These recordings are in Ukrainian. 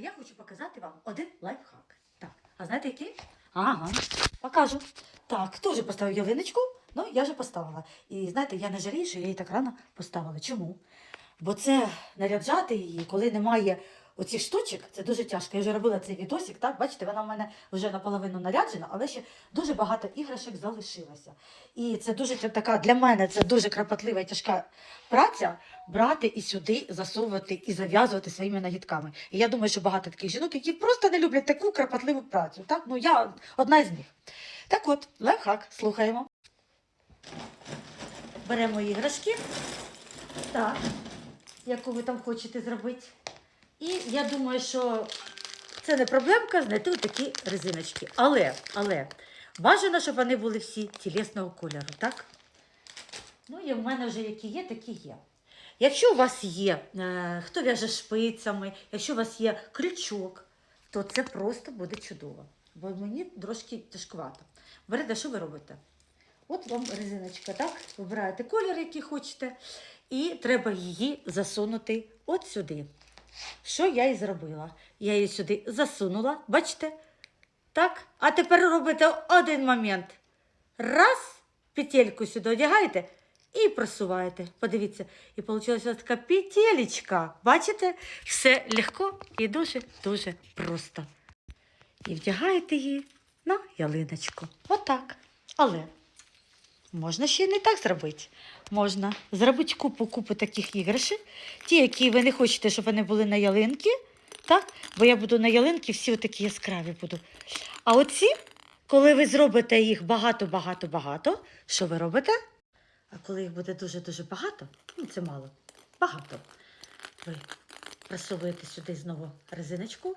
я хочу показати вам один лайфхак. Так, а знаєте який? Ага, покажу. Так, хто вже поставив ялиночку? Ну, я вже поставила. І знаєте, я не жалію, що я її так рано поставила. Чому? Бо це наряджати її, коли немає оцих штучок, це дуже тяжко. Я вже робила цей відосик, так, бачите, вона в мене вже наполовину наряджена, але ще дуже багато іграшок залишилося. І це дуже тя- така для мене це дуже кропотлива і тяжка праця брати і сюди засовувати і зав'язувати своїми нагідками. І я думаю, що багато таких жінок, які просто не люблять таку кропотливу працю. Так? Ну, я одна з них. Так от, лайфхак, слухаємо. Беремо іграшки. Так, яку ви там хочете зробити. І я думаю, що це не проблемка знайти такі резиночки. Але, але, бажано, щоб вони були всі тілесного кольору, так? Ну, і в мене вже які є, такі є. Якщо у вас є, е, хто в'яже шпицями, якщо у вас є крючок, то це просто буде чудово. Бо мені трошки тяжкувато. Берете, що ви робите? От вам резиночка, так? Вибираєте колір, який хочете, і треба її засунути от сюди. Що я і зробила? Я її сюди засунула, бачите? Так? А тепер робите один момент. Раз, петельку сюди одягаєте і просуваєте. Подивіться, і вийшла така петелечка. Бачите? Все легко і дуже-дуже просто. І вдягаєте її на ялиночку. Отак. Але можна ще не так зробити. Можна зробити купу-купу таких іграшок, ті, які ви не хочете, щоб вони були на ялинки, так? бо я буду на ялинки, всі такі яскраві буду. А оці, коли ви зробите їх багато-багато-багато, що ви робите? А коли їх буде дуже-дуже багато, ну це мало, багато, ви просовуєте сюди знову резиночку,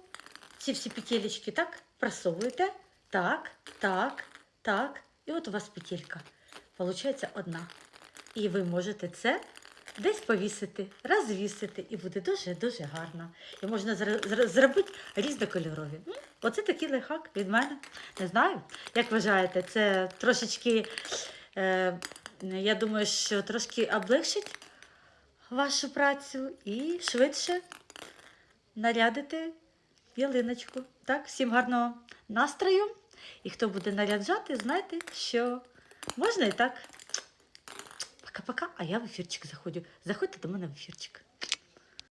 ці всі петелечки, так, просовуєте, так, так, так, і от у вас петелька. Получається одна. І ви можете це десь повісити, розвісити, і буде дуже-дуже гарно. І можна зробити різнокольорові. Оце такий лайфхак від мене. Не знаю, як вважаєте, це трошечки, е, я думаю, що трошки облегшить вашу працю і швидше нарядити ялиночку. Так, всім гарного настрою. І хто буде наряджати, знайте, що можна і так. Пока-пока, а я в ефірчик заходжу. Заходьте до мене в ефірчик.